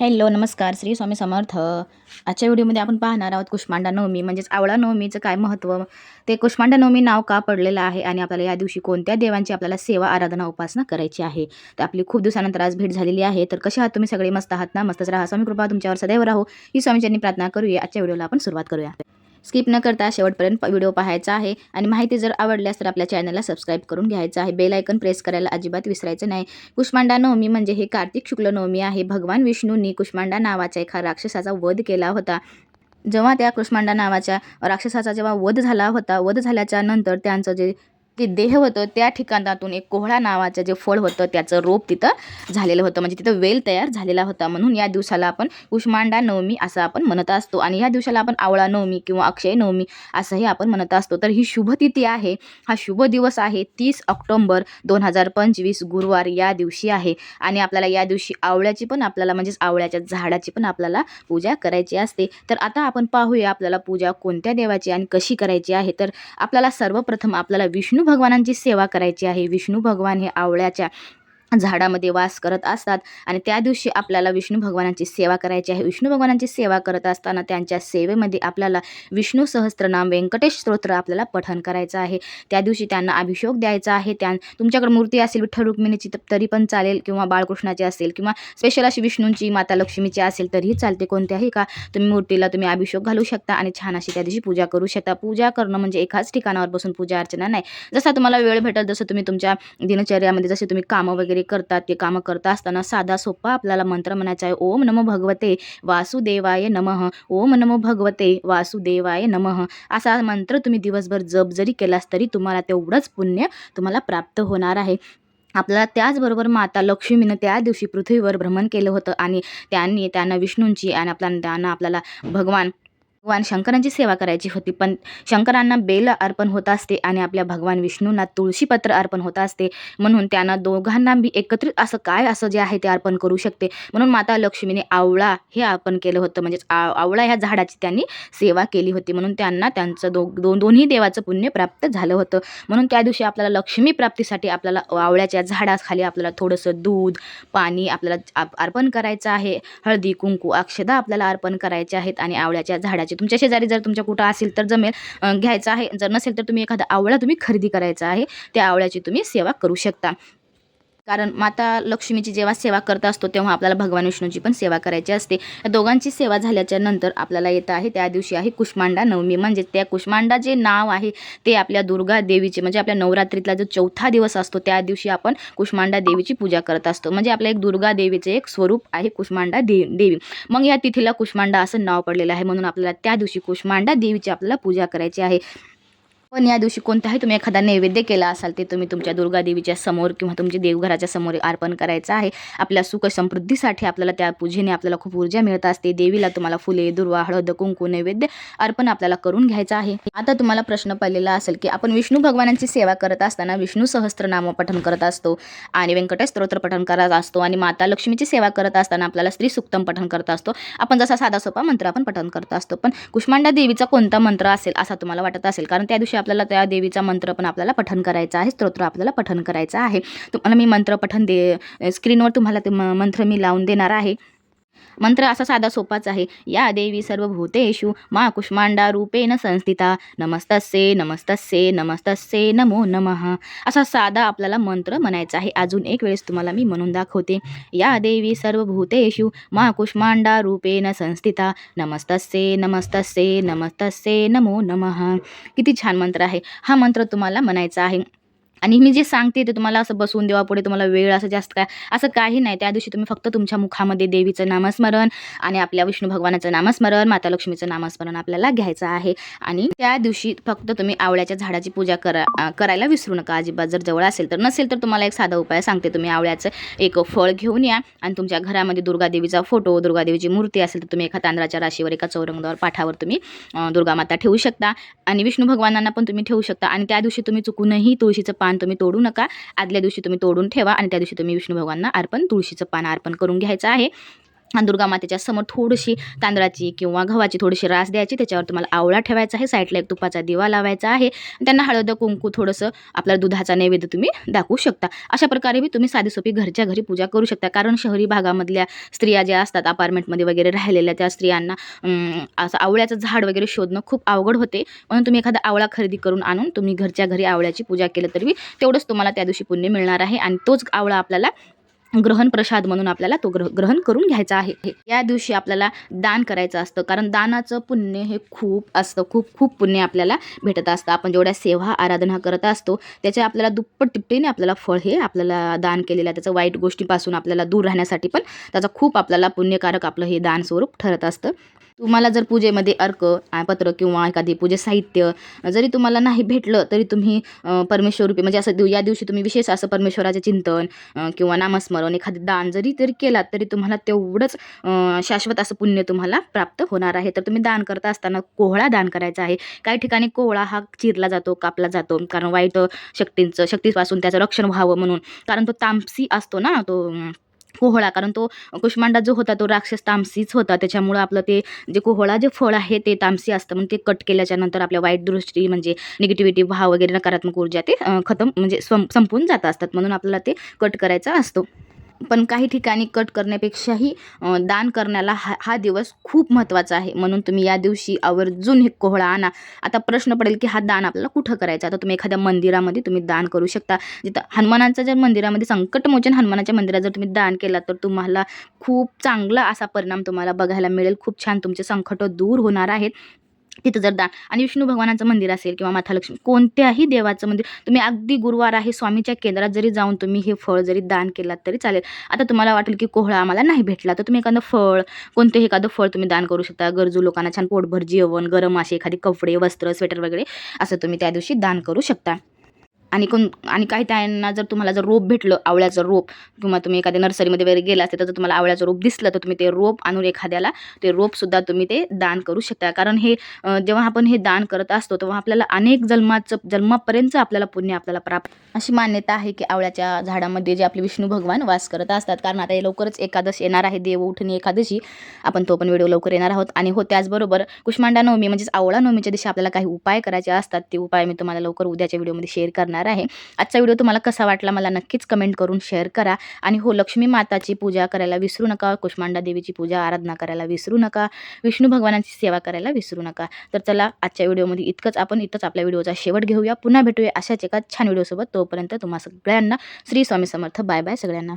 Hello नमस्कार. श्री स्वामी समर्थ. आजच्या व्हिडिओमध्ये आपण पाहणार आहोत कुष्मांडा नवमी म्हणजेच आवळा नवमीचं काय महत्त्व? ते कुष्मांडा नवमी नाव का पडलेलं आहे आणि आपल्याला या दिवशी कोणत्या देवांची आपल्याला सेवा आराधना उपासना करायची आहे? तर आपली खूप दिवसानंतर आज भेट झालेली आहे. तर कशा आहात तुम्ही सगळे? मस्त आहात ना? मस्तच राहा. स्वामी कृपा तुमच्यावर सदैव राहो. ही स्वामीजींनी प्रार्थना करूया. आजच्या व्हिडिओला आपण सुरुवात करूया. स्किप न करता शेवटपर्यंत व्हिडिओ पाहायचा आहे. आणि माहिती जर आवडल्यास तर आपल्या चॅनलला सबस्क्राईब करून घ्यायचं आहे. बेल आयकन प्रेस करायला अजिबात विसरायचं नाही. कुष्मांडा नवमी म्हणजे हे कार्तिक शुक्ल नवमी आहे. भगवान विष्णूंनी कुष्मांडा नावाच्या एका राक्षसाचा वध केला होता. जेव्हा त्या कुष्मांडा नावाच्या राक्षसाचा जेव्हा वध झाला होता वध झाल्याच्यानंतर त्यांचं जे ते देह होतं त्या ठिकाणातून एक कोहळा नावाचं जे फळ होतं त्याचं रोप तिथं झालेलं होतं. म्हणजे तिथं वेल तयार झालेला होता. म्हणून या दिवसाला आपण कुष्मांडा नवमी असं आपण म्हणत असतो. आणि या दिवसाला आपण आवळा नवमी किंवा अक्षय नवमी असंही आपण म्हणत असतो. तर ही शुभ तिथी आहे. हा शुभ दिवस आहे. तीस ऑक्टोंबर दोन हजार पंचवीस गुरुवार या दिवशी आहे. आणि आपल्याला या दिवशी आवळ्याची पण आपल्याला म्हणजेच आवळ्याच्या झाडाची पण आपल्याला पूजा करायची असते. तर आता आपण पाहूया आपल्याला पूजा कोणत्या देवाची आणि कशी करायची आहे. तर आपल्याला सर्वप्रथम आपल्याला विष्णू भगवानांची सेवा करायची आहे. विष्णू भगवान हे आवळ्याच्या झाडामध्ये वास करत असतात आणि त्या दिवशी आपल्याला विष्णू भगवानांची सेवा करायची आहे. विष्णू भगवानांची सेवा करत असताना त्यांच्या सेवेमध्ये आपल्याला विष्णू सहस्त्रनाम व्यंकटेश स्तोत्र आपल्याला पठण करायचं आहे. त्या दिवशी त्यांना अभिषेक द्यायचा आहे. त्या तुमच्याकडे मूर्ती असेल विठ्ठल रुक्मिणीची तरी पण चालेल किंवा बाळकृष्णाची असेल किंवा स्पेशल अशी विष्णूंची माता लक्ष्मीची असेल तरीही चालते. कोणत्याही का तुम्ही मूर्तीला तुम्ही अभिषेक घालू शकता आणि छान अशी त्या दिवशी पूजा करू शकता. पूजा करणं म्हणजे एकाच ठिकाणावर बसून पूजा अर्चना नाही. जसा तुम्हाला वेळ भेटेल जसं तुम्ही तुमच्या दिनचर्यामध्ये जसे तुम्ही कामं वगैरे करतात ते कामं करता असताना साधा सोपा आपल्याला मंत्र म्हणायचा आहे ओम नमो भगवते वासुदेवाय नमः ओम नमो भगवते वासुदेवाय नमः. असा मंत्र तुम्ही दिवसभर जप जरी केलास तरी तुम्हाला तेवढंच पुण्य तुम्हाला प्राप्त होणार आहे. आपल्याला त्याचबरोबर माता लक्ष्मीनं त्या दिवशी पृथ्वीवर भ्रमण केलं होतं आणि त्यांनी त्यांना विष्णूंची आणि आपल्या त्यांना आपल्याला भगवान भगवान शंकरांची सेवा करायची होती. पण शंकरांना बेल अर्पण होत असते आणि आपल्या भगवान विष्णूंना तुळशीपत्र अर्पण होत असते. म्हणून त्यांना दोघांना बी एकत्रित असं काय असं जे आहे ते अर्पण करू शकते. म्हणून माता लक्ष्मीने आवळा हे अर्पण केलं होतं. म्हणजेच आव आवळा ह्या झाडाची त्यांनी सेवा केली होती. म्हणून त्यांना त्यांचं दो दोन दोन्ही देवाचं पुण्य प्राप्त झालं होतं. म्हणून त्या दिवशी आपल्याला लक्ष्मी प्राप्तीसाठी आपल्याला आवळ्याच्या झाडाखाली आपल्याला थोडंसं दूध पाणी आपल्याला आप- अर्पण करायचं आहे. हळदी कुंकू अक्षदा आपल्याला अर्पण करायचे आहेत आणि आवळ्याच्या झाडाचे तुमच्या शेजारी जर तुमच्या कुठं असेल तर जमेल घ्यायचं आहे. जर नसेल तर तुम्ही एखादा आवळा तुम्ही खरेदी करायचा आहे. त्या आवळ्याची तुम्ही सेवा करू शकता. कारण माता लक्ष्मीची जेव्हा सेवा करत असतो तेव्हा आपल्याला भगवान विष्णूची पण सेवा करायची असते. या दोघांची सेवा झाल्याच्यानंतर आपल्याला येतं आहे त्या दिवशी आहे कुष्मांडा नवमी. म्हणजे त्या कुष्मांडा जे नाव आहे ते आपल्या दुर्गा देवीचे म्हणजे आपल्या नवरात्रीतला जो चौथा दिवस असतो त्या दिवशी आपण कुष्मांडा देवीची पूजा करत असतो. म्हणजे आपल्या एक दुर्गा देवीचे एक स्वरूप आहे कुष्मांडा दे देवी. मग या तिथीला कुष्मांडा असं नाव पडलेलं आहे म्हणून आपल्याला त्या दिवशी कुष्मांडा देवीची आपल्याला पूजा करायची आहे. पण या दिवशी कोणताही तुम्ही एखादा नैवेद्य केला असाल ते तुम्ही तुमच्या दुर्गा देवीच्या समोर किंवा तुमच्या देवघराच्या समोर अर्पण करायचं आहे. आपल्या सुख समृद्धीसाठी आपल्याला त्या पूजेने आपल्याला खूप ऊर्जा मिळत असते. देवीला तुम्हाला फुले दुर्वा हळद कुंकू नैवेद्य अर्पण आपल्याला करून घ्यायचं आहे. आता तुम्हाला प्रश्न पडलेला असेल की आपण विष्णू भगवानांची सेवा करत असताना विष्णू सहस्त्रनाम पठण करत असतो आणि व्यंकटेश स्तोत्र पठण करत असतो आणि माता लक्ष्मीची सेवा करत असताना आपल्याला स्त्री सुक्तम पठण करत असतो. आपण जसा साधा सोपा मंत्र आपण पठण करत असतो. पण कुष्मांडा देवीचा कोणता मंत्र असेल असा तुम्हाला वाटत असेल? कारण त्या दिवशी आपल्याला त्या देवीचा मंत्र पण आपल्याला पठन करायचा आहे स्तोत्र आपल्याला पठन करायचा आहे. तुम्हाला मी मंत्र पठन दे स्क्रीनवर तुम्हाला ते म- मंत्र मी लावून देणार आहे. मंत्र असा साधा सोपाच आहे. या देवी सर्व भूतेषु मा कुष्मांडा रूपेण संस्थिता. नमस्तस्ये नमस्तस्ये नमस्तस्ये नमो नमः. असा साधा आपल्याला मंत्र म्हणायचा आहे. अजून एक वेळेस तुम्हाला मी म्हणून दाखवते. या देवी सर्व भूतेषु मा कुष्मांडा रूपेण संस्थिता. नमस्तस्ये नमस्तस्ये नमस्तस्ये नमो नमः. किती छान मंत्र आहे. हा मंत्र तुम्हाला म्हणायचा आहे. आणि मी जे सांगते ते तुम्हाला असं बसवून देवापुढे तुम्हाला वेळ असं जास्त काय असं काही नाही. त्या दिवशी तुम्ही फक्त तुमच्या मुखामध्ये देवीचं नामस्मरण आणि आपल्या विष्णू भगवानाचं नामस्मरण माता लक्ष्मीचं नामस्मरण आपल्याला घ्यायचं आहे. आणि त्या दिवशी फक्त तुम्ही आवळ्याच्या झाडाची पूजा करा करायला विसरू नका अजिबात. जर जवळ असेल तर नसेल तर तुम्हाला एक साधा उपाय सांगते. तुम्ही आवळ्याचं एक फळ घेऊन या आणि तुमच्या घरामध्ये दुर्गादेवीचा फोटो दुर्गादेवीची मूर्ती असेल तर तुम्ही एका तांदळाच्या राशीवर एका चौरंगावर पाठावर तुम्ही दुर्गामाता ठेवू शकता. आणि विष्णू भगवानांना पण तुम्ही ठेवू शकता. आणि त्या दिवशी तुम्ही चुकूनही तुळशीचं पान तुम्ही तोडू नका. आदल्या दिवशी तुम्ही तोडून ठेवा आणि त्या दिवशी तुम्ही विष्णू भगवानांना अर्पण तुळशीचं पान अर्पण करून घ्यायचं आहे. दुर्गा मातेच्या समोर थोडीशी तांदळाची किंवा गव्हाची थोडीशी रास द्यायची. त्याच्यावर तुम्हाला आवळा ठेवायचा आहे. साईडला एक तुपाचा दिवा लावायचा आहे. त्यांना हळद कुंकू थोडंसं आपल्या दुधाचा नैवेद्य तुम्ही दाखवू शकता. अशा प्रकारे बी तुम्ही साधी सोपी घरच्या घरी पूजा करू शकता. कारण शहरी भागामधल्या स्त्रिया ज्या असतात अपार्टमेंटमध्ये वगैरे राहिलेल्या त्या स्त्रियांना असं आवळ्याचं झाड वगैरे शोधणं खूप अवघड होते. म्हणून तुम्ही एखादा आवळा खरेदी करून आणून तुम्ही घरच्या घरी आवळ्याची पूजा केलं तरी तेवढंच तुम्हाला त्या दिवशी पुण्य मिळणार आहे. आणि तोच आवळा आपल्याला ग्रहण प्रसाद म्हणून आपल्याला तो ग्रह ग्रहण करून घ्यायचा आहे. या दिवशी आपल्याला दान करायचं असतं. कारण दानाचं पुण्य हे खूप असतं. खूप खूप पुण्य आपल्याला भेटत असतं. आपण जेवढ्या सेवा आराधना करत असतो त्याच्या आपल्याला दुप्पट तिप्पटीने आपल्याला फळ हे आपल्याला दान केलेलं आहे. त्याचं वाईट गोष्टीपासून आपल्याला दूर राहण्यासाठी पण त्याचं खूप आपल्याला पुण्यकारक आपलं हे दान स्वरूप ठरत असतं. तुम्हाला जर पूजेमध्ये अर्क पत्र किंवा एखादी पूजे साहित्य जरी तुम्हाला नाही भेटलं तरी तुम्ही परमेश्वरूपी म्हणजे असं दिव या दिवशी तुम्ही विशेष असं परमेश्वराचे चिंतन किंवा नामस्मरण एखादे दान जरी तरी केलात तरी तुम्हाला तेवढंच शाश्वत असं पुण्य तुम्हाला प्राप्त होणार आहे. तर तुम्ही दान करता असताना कोहळा दान करायचा आहे. काही ठिकाणी कोहळा हा चिरला जातो कापला जातो कारण वाईट शक्तींचं शक्तीपासून त्याचं रक्षण व्हावं म्हणून. कारण तो तामसी असतो ना तो कोहळा. कारण तो कुष्मांडा जो होता तो राक्षस तामसीच होता. त्याच्यामुळं आपलं ते जे कोहळा जे फळ आहे ते तामसी असतं. म्हणून ते कट केल्याच्यानंतर आपल्या वाईट दृष्टी म्हणजे निगेटिव्हिटी भाव वगैरे नकारात्मक ऊर्जा ते खतम म्हणजे सं संपून जात असतात. म्हणून आपल्याला ते कट करायचा असतो. पण काही ठिकाणी कट करण्यापेक्षाही दान करण्याला हा हा दिवस खूप महत्त्वाचा आहे. म्हणून तुम्ही या दिवशी आवर्जून हे कोहळा आणा. आता प्रश्न पडेल की हा दान आपल्याला कुठं करायचा? आता तुम्ही एखाद्या मंदिरामध्ये तुम्ही दान करू शकता. जिथं हनुमानाचं जर मंदिरामध्ये संकटमोचन हनुमानाच्या मंदिरात जर तुम्ही दान केला तर तुम्हाला खूप चांगला असा परिणाम तुम्हाला बघायला मिळेल. खूप छान तुमचे संकट दूर होणार आहेत. तिथं जर दान आणि विष्णू भगवानाचं मंदिर असेल किंवा माता लक्ष्मी कोणत्याही देवाचं मंदिर तुम्ही अगदी गुरुवार आहे स्वामीच्या केंद्रात जरी जाऊन तुम्ही हे फळ जरी दान केलात तरी चालेल. आता तुम्हाला वाटेल की कोहळा आम्हाला नाही भेटला तर तुम्ही एखादं फळ कोणतंही एखादं फळ तुम्ही दान करू शकता. गरजू लोकांना छान पोटभर जेवण गरम असे एखादी कपडे वस्त्र स्वेटर वगैरे असं तुम्ही त्या दिवशी दान करू शकता. आणि कोण आणि काही त्यांना जर तुम्हाला जर रोप भेटलं आवळ्याचं रोप किंवा तुम्ही एखाद्या नर्सरीमध्ये वगैरे गेला असते तर जर तुम्हाला आवळ्याचं रोप दिसलं तर तुम्ही ते रोप आणून एखाद्याला ते रोपसुद्धा तुम्ही ते दान करू शकता. कारण हे जेव्हा आपण हे दान करत असतो तेव्हा आपल्याला अनेक जन्माचं जन्मापर्यंत आपल्याला पुण्य आपल्याला प्राप्त अशी मान्यता आहे की आवळ्याच्या झाडामध्ये जे आपले विष्णू भगवान वास करत असतात. कारण आता हे लवकरच एकादशी येणार आहे देव उठणी एकादशी. आपण तो पण व्हिडिओ लवकर येणार आहोत. आणि हो त्याचबरोबर कुष्मांडा नवमी म्हणजेच आवळा नवमीच्या दिवशी आपल्याला काही उपाय करायचे असतात ते उपाय मी तुम्हाला लवकर उद्याच्या व्हिडिओमध्ये शेअर करणार करणार आहे. आजचा व्हिडिओ तुम्हाला कसा वाटला मला नक्कीच कमेंट करून शेअर करा. आणि हो लक्ष्मी माताची पूजा करायला विसरू नका कुष्मांडा देवीची पूजा आराधना करायला विसरू नका विष्णू भगवानांची सेवा करायला विसरू नका. तर चला आजच्या व्हिडिओमध्ये इतकंच आपण इथंच आपल्या व्हिडिओचा शेवट घेऊया. पुन्हा भेटूया अशाच एका छान व्हिडिओसोबत. तोपर्यंत तुम्हा सगळ्यांना श्री स्वामी समर्थ. बाय बाय सगळ्यांना.